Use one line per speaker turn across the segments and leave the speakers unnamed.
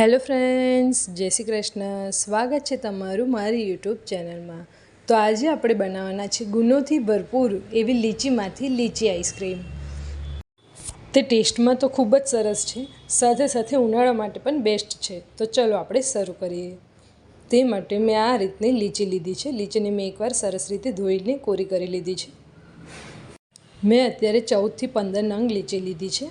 Hello friends, જય શ્રી કૃષ્ણ. સ્વાગત છે તમારું મારી યુટ્યુબ ચેનલમાં. તો આજે આપણે બનાવવાના છે ગુનોથી ભરપૂર એવી લીચીમાંથી લીચી આઈસ્ક્રીમ. તે ટેસ્ટમાં તો ખૂબ જ સરસ છે, સાથે સાથે ઉનાળા માટે પણ બેસ્ટ છે. તો ચલો આપણે શરૂ કરીએ. તે માટે મેં આ રીતની લીચી લીધી છે. લીચીને મેં એકવાર સરસ રીતે ધોઈને કોરી કરી લીધી છે. મેં અત્યારે ચૌદથી પંદર નંગ લીચી લીધી છે.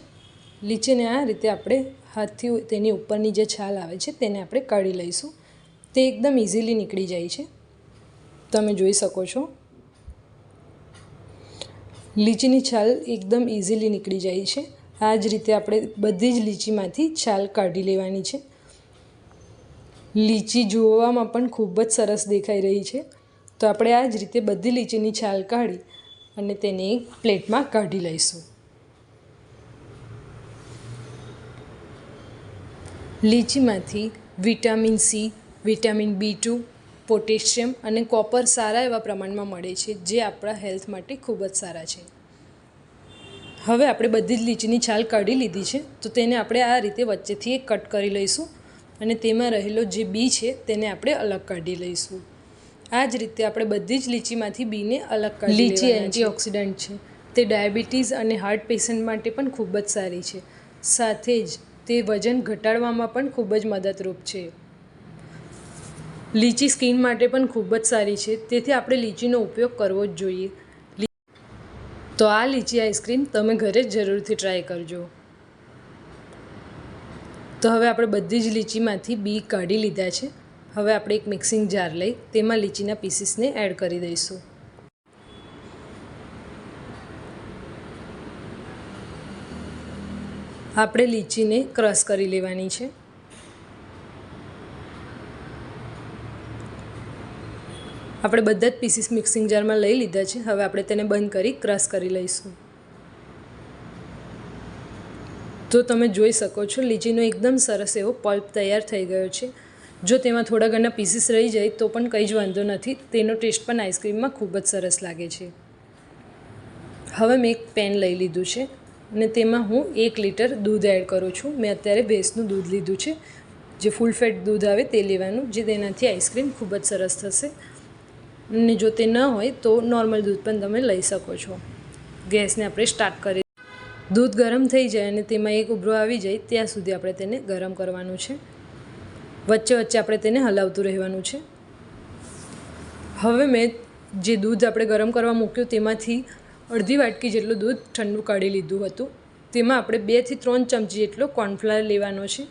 લીચીને આ રીતે આપણે હાથથી તેની ઉપરની જે છાલ આવે છે તેને આપણે કાઢી લઈશું. તે એકદમ ઇઝીલી નીકળી જાય છે. તમે જોઈ શકો છો. લીચીની છાલ એકદમ ઇઝીલી નીકળી જાય છે. આ જ રીતે આપણે બધી જ લીચીમાંથી છાલ કાઢી લેવાની છે. લીચી જોવામાં પણ ખૂબ જ સરસ દેખાઈ રહી છે. તો આપણે આ જ રીતે બધી લીચીની છાલ કાઢી અને તેને એક પ્લેટમાં કાઢી લઈશું. લીચીમાંથી vitamin C vitamin B two potassium અને કોપર સારા એવા પ્રમાણમાં મળે છે જે આપણા હેલ્થ માટે ખૂબ જ સારા છે. હવે આપણે બધી જ લીચીની છાલ કાઢી લીધી છે તો તેને આપણે આ રીતે વચ્ચેથી એક કટ કરી લઈશું અને તેમાં રહેલો જે બી છે તેને આપણે અલગ કાઢી લઈશું. આ જ રીતે આપણે બધી જ લીચીમાંથી બીને અલગ કાઢી લીચી એન્ટીઓક્સિડન્ટ છે. તે ડાયાબિટીસ અને હાર્ટ પેશન્ટ માટે પણ ખૂબ જ સારી છે. સાથે જ તે વજન ઘટાડવામાં પણ ખૂબ જ મદદરૂપ છે. લીચી સ્કિન માટે પણ ખૂબ જ સારી છે. તેથી આપણે લીચીનો ઉપયોગ કરવો જ જોઈએ. તો આ લીચી આઈસ્ક્રીમ તમે ઘરે જ જરૂરથી ટ્રાય કરજો. તો હવે આપણે બધી જ લીચીમાંથી બી કાઢી લીધા છે. હવે આપણે એક મિક્સિંગ જાર લઈ તેમાં લીચીના પીસીસને એડ કરી દઈશું. આપણે લીચીને ક્રશ કરી લેવાની છે. આપણે બધા જ પીસીસ મિક્સિંગ જારમાં લઈ લીધા છે. હવે આપણે તેને બંધ કરી ક્રશ કરી લઈશું. તો તમે જોઈ શકો છો, લીચીનો એકદમ સરસ એવો પલ્પ તૈયાર થઈ ગયો છે. જો તેમાં થોડા ઘણા પીસીસ રહી જાય, તો પણ કંઈ જ વાંધો નથી. તેનો ટેસ્ટ પણ આઈસ્ક્રીમમાં ખૂબ જ સરસ લાગે છે. હવે મેં એક પેન લઈ લીધું છે. અને તેમાં હું એક લીટર દૂધ એડ કરું છું. મેં અત્યારે ભેંસનું દૂધ લીધું છે. જે ફૂલ ફેટ દૂધ આવે તે લેવાનું, જે તેનાથી આઈસ્ક્રીમ ખૂબ જ સરસ થશે. અને જો તે ન હોય તો નોર્મલ દૂધ પણ તમે લઈ શકો છો. ગેસને આપણે સ્ટાર્ટ કરી દૂધ ગરમ થઈ જાય અને તેમાં એક ઉભરો આવી જાય, ત્યાં સુધી આપણે તેને ગરમ કરવાનું છે. વચ્ચે વચ્ચે આપણે તેને હલાવતું રહેવાનું છે. હવે મેં જે દૂધ આપણે ગરમ કરવા મૂક્યું તેમાંથી અડધી વાટકી જેટલું દૂધ ઠંડુ કાઢી લીધું હતું. તેમાં આપણે બેથી ત્રણ ચમચી જેટલો કોર્નફ્લાવર લેવાનો છે.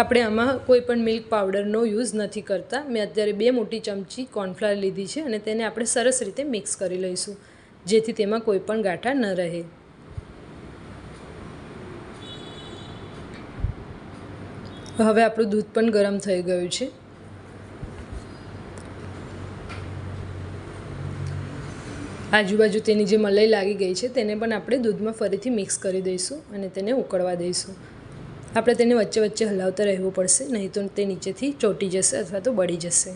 આપણે આમાં કોઈ પણ મિલ્ક પાવડરનો યુઝ નથી કરતા. મેં અત્યારે બે મોટી ચમચી કોર્નફ્લાવર લીધી છે અને તેને આપણે સરસ રીતે મિક્સ કરી લઈશું, જેથી તેમાં કોઈ પણ ગાંઠા ન રહે. હવે આપણું દૂધ પણ ગરમ થઈ ગયું છે. આજુબાજુ તેની જે મલાઈ લાગી ગઈ છે, તેને પણ આપણે દૂધમાં ફરીથી મિક્સ કરી દઈશું અને તેને ઉકળવા દઈશું. આપણે તેને વચ્ચે વચ્ચે હલાવતા રહેવું પડશે, નહીં તો તે નીચેથી ચોંટી જશે અથવા તો બળી જશે.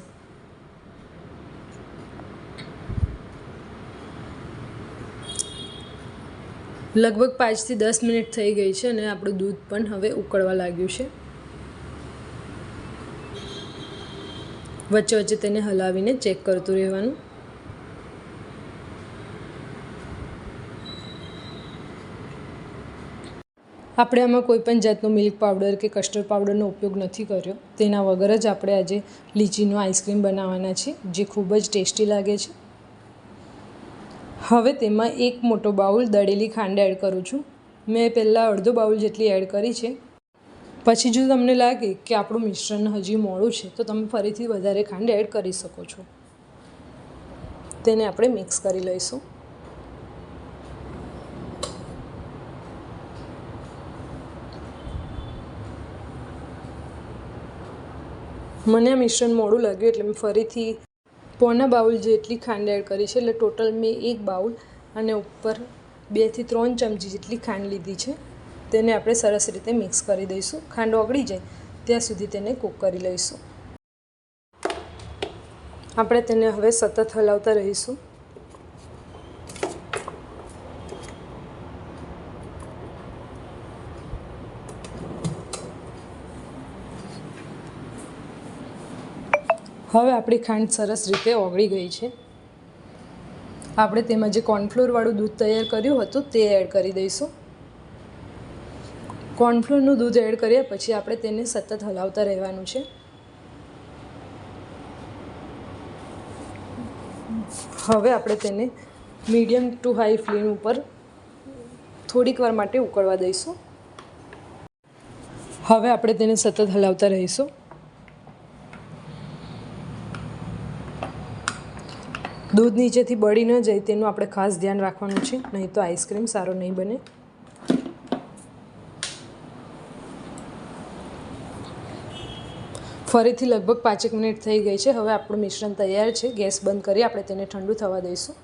લગભગ પાંચથી દસ મિનિટ થઈ ગઈ છે અને આપણું દૂધ પણ હવે ઉકળવા લાગ્યું છે. વચ્ચે વચ્ચે તેને હલાવીને ચેક કરતું રહેવાનું. આપણે આમાં કોઈ પણ જાતનો મિલ્ક પાવડર કે કસ્ટર્ડ પાવડરનો ઉપયોગ નથી કર્યો. તેના વગર જ આપણે આજે લીચીનો આઈસ્ક્રીમ બનાવવાના છે જે ખૂબ જ ટેસ્ટી લાગે છે. હવે તેમાં એક મોટો બાઉલ દળેલી ખાંડ એડ કરું છું. મેં પહેલાં અડધો બાઉલ જેટલી એડ કરી છે. પછી જો તમને લાગે કે આપણું મિશ્રણ હજી મોડું છે, તો તમે ફરીથી વધારે ખાંડ એડ કરી શકો છો. તેને આપણે મિક્સ કરી લઈશું. મને આ મિશ્રણ મોડું લાગ્યું એટલે મેં ફરીથી પોના બાઉલ જેટલી ખાંડ એડ કરી છે. એટલે ટોટલ મેં એક બાઉલ અને ઉપર બેથી ત્રણ ચમચી જેટલી ખાંડ લીધી છે. તેને આપણે સરસ રીતે મિક્સ કરી દઈશું. ખાંડ ઓગળી જાય ત્યાં સુધી તેને કૂક કરી લઈશું. આપણે તેને હવે સતત હલાવતા રહીશું. હવે આપણી ખાંડ સરસ રીતે ઓગળી ગઈ છે. આપણે તેમાં જે કોર્નફ્લોરવાળું દૂધ તૈયાર કર્યું હતું તે એડ કરી દઈશું. કોર્નફ્લોરનું દૂધ એડ કર્યા પછી આપણે તેને સતત હલાવતા રહેવાનું છે. હવે આપણે તેને મીડિયમ ટુ હાઈ ફ્લેમ ઉપર થોડીક વાર માટે ઉકળવા દઈશું. હવે આપણે તેને સતત હલાવતા રહીશું. દૂધ નીચેથી બળી ન જાય તેનું આપણે ખાસ ધ્યાન રાખવાનું છે. નહીં તો આઈસ્ક્રીમ સારો નહીં બને. ફરીથી લગભગ પાંચેક મિનિટ થઈ ગઈ છે. હવે આપણું મિશ્રણ તૈયાર છે. ગેસ બંધ કરી આપણે તેને ઠંડુ થવા દઈશું.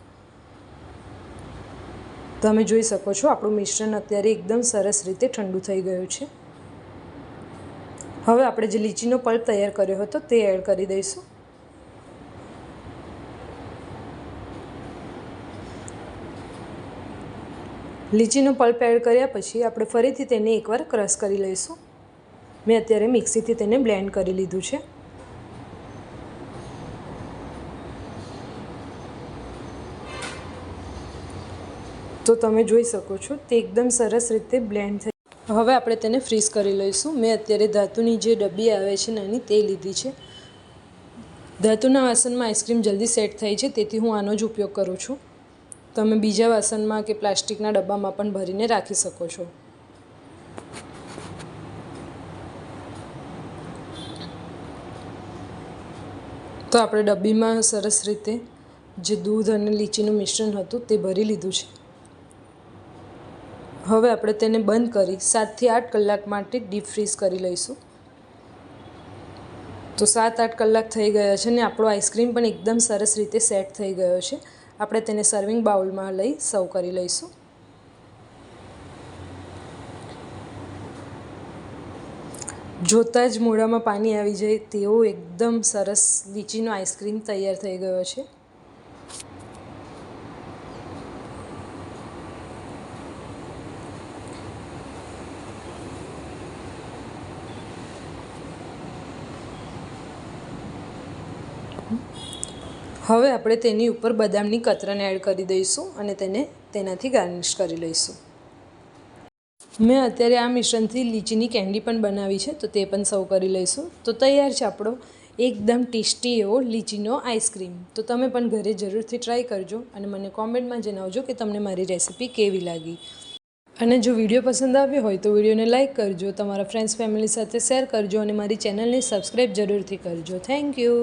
તમે જોઈ શકો છો, આપણું મિશ્રણ અત્યારે એકદમ સરસ રીતે ઠંડુ થઈ ગયું છે. હવે આપણે જે લીચીનો પલ્પ તૈયાર કર્યો હતો તે એડ કરી દઈશું. લીચીનો પલ્પ એડ કર્યા પછી આપણે ફરીથી તેને એકવાર ક્રશ કરી લઈશું. મેં અત્યારે મિક્સીથી તેને બ્લેન્ડ કરી લીધું છે. તો તમે જોઈ શકો છો, તે એકદમ સરસ રીતે બ્લેન્ડ થઈ હવે આપણે તેને ફ્રીઝ કરી લઈશું. મેં અત્યારે ધાતુની જે ડબ્બી આવે છે નાની તે લીધી છે. ધાતુના વાસણમાં આઈસ્ક્રીમ જલ્દી સેટ થઈ છે, તેથી હું આનો જ ઉપયોગ કરું છું. તમે બીજા વાસણમાં કે પ્લાસ્ટિકના ડબ્બામાં પણ ભરીને રાખી શકો છો. તો આપણે ડબ્બીમાં સરસ રીતે જે દૂધ અને લીચીનું મિશ્રણ હતું તે ભરી લીધું છે. હવે આપણે તેને બંધ કરી સાતથી આઠ કલાક માટે ડીપ ફ્રીઝ કરી લઈશું. તો સાત આઠ કલાક થઈ ગયા છે ને આપણો આઈસ્ક્રીમ પણ એકદમ સરસ રીતે સેટ થઈ ગયો છે. આપણે તેને સર્વિંગ બાઉલમાં લઈ સર્વ કરી લઈશું. જોતાં જ મોઢામાં પાણી આવી જાય તેવો એકદમ સરસ, લીચીનો આઈસ્ક્રીમ તૈયાર થઈ ગયો છે. હવે આપણે તેની ઉપર બદામની કતરને એડ કરી દઈશું અને તેને તેનાથી ગાર્નિશ કરી લઈશું. મેં અત્યારે આ મિશ્રણથી લીચીની કેન્ડી પણ બનાવી છે, તો તે પણ સર્વ કરી લઈશું. તો તૈયાર છે આપણો એકદમ ટેસ્ટી એવો લીચીનો આઈસ્ક્રીમ તો તમે પણ ઘરે જરૂરથી ટ્રાય કરજો અને મને કોમેન્ટમાં જણાવજો કે તમને મારી રેસિપી કેવી લાગી. અને જો વીડિયો પસંદ આવ્યો હોય તો વિડીયોને લાઇક કરજો, તમારા ફ્રેન્ડ્સ ફેમિલી સાથે શેર કરજો અને મારી ચેનલને સબસ્ક્રાઈબ જરૂરથી કરજો. Thank you